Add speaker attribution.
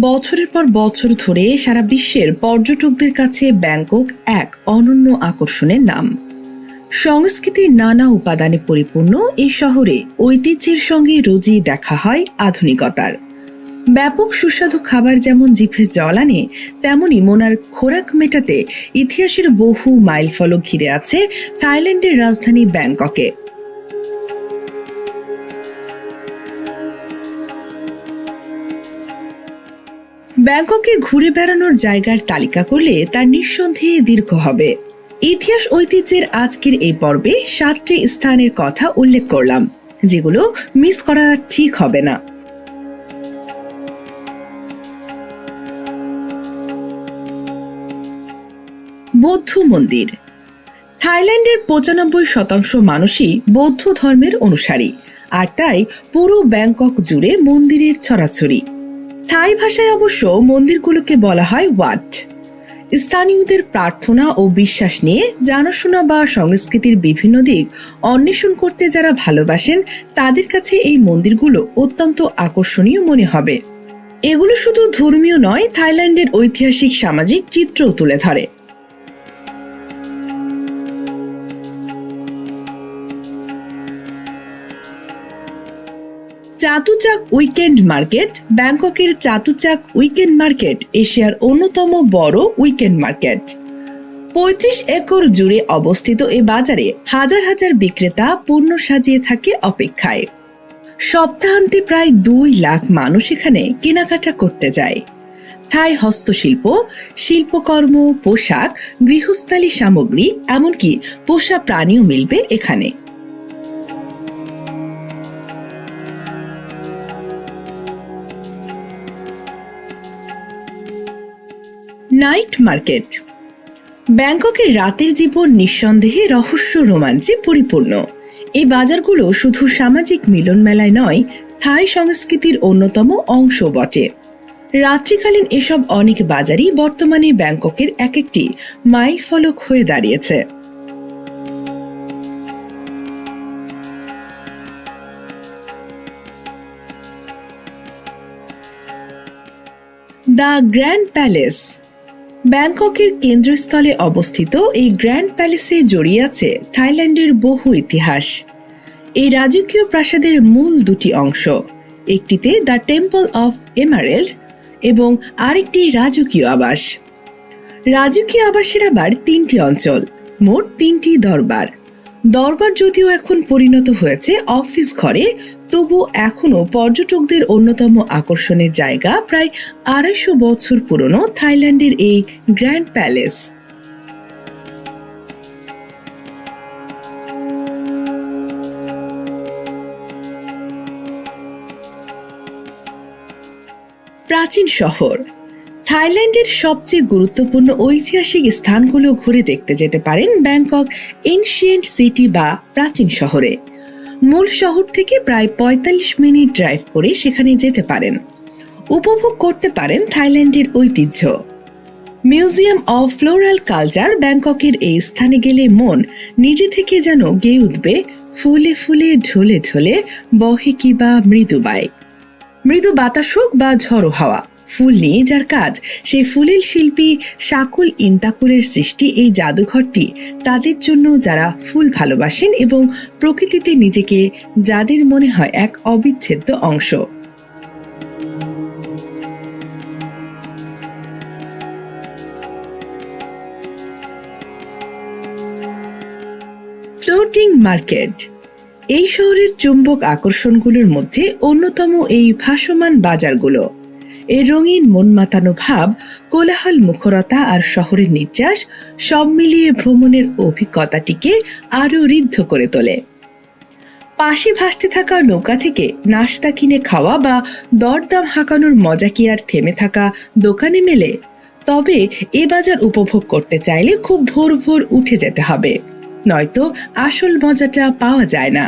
Speaker 1: বছরের পর বছর ধরে সারা বিশ্বের পর্যটকদের কাছে ব্যাংকক এক অনন্য আকর্ষণের নাম। সংস্কৃতির নানা উপাদানে পরিপূর্ণ এই শহরে ঐতিহ্যের সঙ্গে রোজই দেখা হয় আধুনিকতার। ব্যাপক সুস্বাদু খাবার যেমন জিভে জল আনে তেমনই মোনার খোরাক মেটাতে ইতিহাসের বহু মাইল ফলক ঘিরে আছে থাইল্যান্ডের রাজধানী ব্যাংককে। ব্যাংককে ঘুরে বেড়ানোর জায়গার তালিকা করলে তার নিঃসন্দেহে দীর্ঘ হবে। ইতিহাস ঐতিহ্যের আজকের এই পর্বে সাতটি স্থানের কথা উল্লেখ করলাম, যেগুলো মিস করা ঠিক হবে না। বৌদ্ধ মন্দির। থাইল্যান্ডের পঁচানব্বই শতাংশ মানুষই বৌদ্ধ ধর্মের অনুসারী, আর তাই পুরো ব্যাংকক জুড়ে মন্দিরের ছড়াছড়ি। থাই ভাষায় অবশ্য মন্দিরগুলোকে বলা হয় ওয়াট। স্থানীয়দের প্রার্থনা ও বিশ্বাস নিয়ে জানাশোনা বা সংস্কৃতির বিভিন্ন দিক অন্বেষণ করতে যারা ভালোবাসেন, তাদের কাছে এই মন্দিরগুলো অত্যন্ত আকর্ষণীয় মনে হবে। এগুলো শুধু ধর্মীয় নয়, থাইল্যান্ডের ঐতিহাসিক সামাজিক চিত্রও তুলে ধরে। চাতুচাক উইকেন্ড মার্কেট, ব্যাংককের চাতুচাক উইকেন্ড মার্কেট, এশিয়ার অন্যতম বড় উইকেন্ড মার্কেট। পঁয়ত্রিশ একর জুড়ে অবস্থিত এ বাজারে হাজার হাজার বিক্রেতা পণ্য সাজিয়ে থাকে অপেক্ষায়। সপ্তাহান্তে প্রায় দুই লাখ মানুষ এখানে কেনাকাটা করতে যায়। থাই হস্তশিল্প, শিল্পকর্ম, পোশাক, গৃহস্থালী সামগ্রী, এমনকি পোষা প্রাণীও মিলবে এখানে। Night market. ব্যাংককের রাতের জীবন নিঃসন্দেহে রহস্য রোমাঞ্চে পরিপূর্ণ। এই বাজারগুলো শুধু সামাজিক মিলন মেলায় নয়, থাই সংস্কৃতির অন্যতম অংশ বটে। রাত্রিকালীন এসব অনেক বাজারই বর্তমানে ব্যাংককের এক একটি মাইল ফলক হয়ে দাঁড়িয়েছে। দ্য গ্র্যান্ড প্যালেস ব্যাংককের কেন্দ্রস্থলে অবস্থিত এই গ্র্যান্ড প্যালেসে জড়িয়ে আছে থাইল্যান্ডের বহু ইতিহাস। এই রাজকীয় প্রাসাদের মূল দুটি অংশ, একটিতে দ্য টেম্পল অফ এমারেল্ড এবং আরেকটি রাজকীয় আবাস। রাজকীয় আবাসের আবার তিনটি অঞ্চল, মোট তিনটি দরবার। দরবার যদিও এখন পরিণত হয়েছে অফিস ঘরে তবু এখনও পর্যটকদের অন্যতম আকর্ষণের জায়গা প্রায় আড়াইশো বছর পুরনো থাইল্যান্ডের এই গ্র্যান্ড প্যালেস। প্রাচীন শহর। থাইল্যান্ডের সবচেয়ে গুরুত্বপূর্ণ ঐতিহাসিক স্থানগুলো ঘুরে দেখতে যেতে পারেন ব্যাংকক এনশিয়েন্ট সিটি বা প্রাচীন শহরে। মূল শহর থেকে প্রায় ৪৫ মিনিট ড্রাইভ করে সেখানে যেতে পারেন। উপভোগ করতে পারেন থাইল্যান্ডের ঐতিহ্য। মিউজিয়াম অফ ফ্লোরাল কালচার ব্যাংককের এই স্থানে গেলে মন নিজে থেকে যেন গেয়ে উঠবে ফুলে ফুলে, ঢলে ঢলে বহে কি বা মৃদুবায় মৃদু বাতাস হোক বা ঝড়ো হাওয়া ফুল নিয়ে যার কাজ। সেই ফুলের শিল্পী শাকুল ইন্তাকুরের সৃষ্টি এই জাদুঘরটি। তাদের জন্য যারা ফুল ভালোবাসেন এবং প্রকৃতিতে নিজেকে যাদের মনে হয় এক অবিচ্ছেদ্য অংশ। Floating market. এই শহরের চুম্বক আকর্ষণগুলোর মধ্যে অন্যতম এই ভাসমান বাজারগুলো। এর রঙিন মন মাতানো ভাব, কোলাহল, মুখরতা আর শহরের নির্যাস সব মিলিয়ে ভ্রমণের অভিজ্ঞতাটিকে আরও ঋদ্ধ করে তোলে। পাশে ভাসতে থাকা নৌকা থেকে নাস্তা কিনে খাওয়া বা দরদাম হাঁকানোর মজা কি আর থেমে থাকা দোকানে মেলে? তবে এ বাজার উপভোগ করতে চাইলে খুব ভোর ভোর উঠে যেতে হবে, নয়তো আসল মজাটা পাওয়া যায় না।